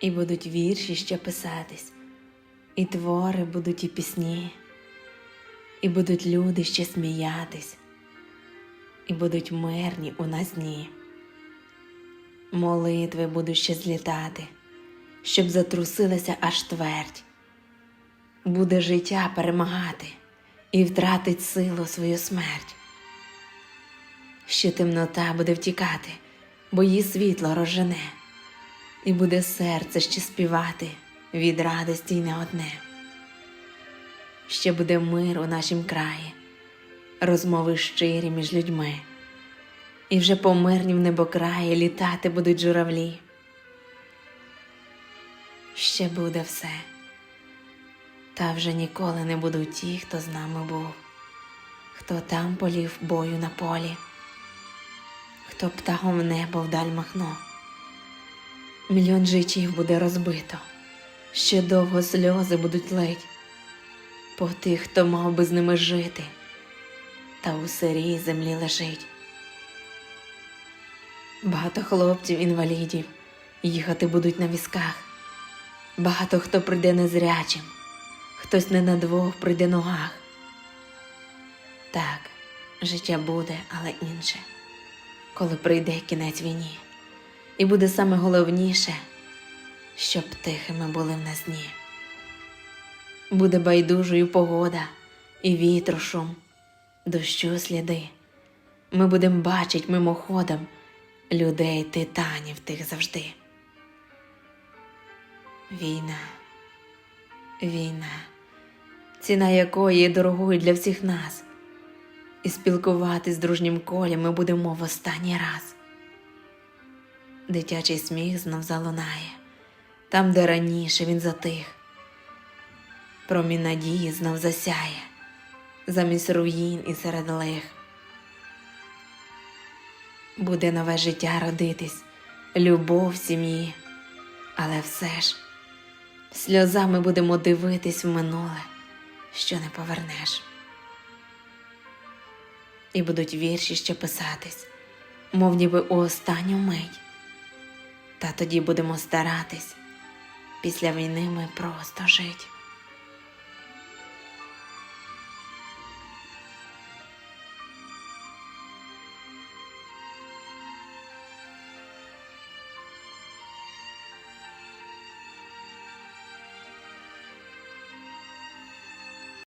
І будуть вірші ще писатись, і твори будуть і пісні, і будуть люди ще сміятись, і будуть мирні у нас дні. Молитви будуть ще злітати, щоб затрусилася аж твердь. Буде життя перемагати і втратить силу свою смерть. Ще темнота буде втікати, бо її світло розжене, і буде серце ще співати від радості й не одне. Ще буде мир у нашім краї, розмови щирі між людьми, і вже по мирнім небокраї літати будуть журавлі. Ще буде все, та вже ніколи не будуть ті, хто з нами був, хто там полів бою на полі хто птахом небо вдаль махнув. Мільйон життів буде розбито, ще довго сльози будуть лить по тих, хто мав би з ними жити, та у сирій землі лежить. Багато хлопців, інвалідів. Їхати будуть на візках, багато хто прийде незрячим, хтось не на двох прийде ногах. Так, життя буде, але інше. Коли прийде кінець війні, і буде саме головніше, щоб тихими були в нас дні. Буде байдужою погода і вітру шум, дощу сліди. Ми будем бачить мимоходом людей титанів тих завжди. Війна, війна, ціна якої є дорогою для всіх нас і спілкуватись з дружнім колі ми будемо в останній раз. Дитячий сміх знов залунає, там, де раніше він затих. Промінь надії знов засяє, замість руїн і серед лих. Буде нове життя родитись, любов сім'ї, але все ж сльозами будемо дивитись в минуле, що не повернеш і будуть вірші ще писатись, мов ніби у останню мить. Та тоді будемо старатись, після війни ми просто жить.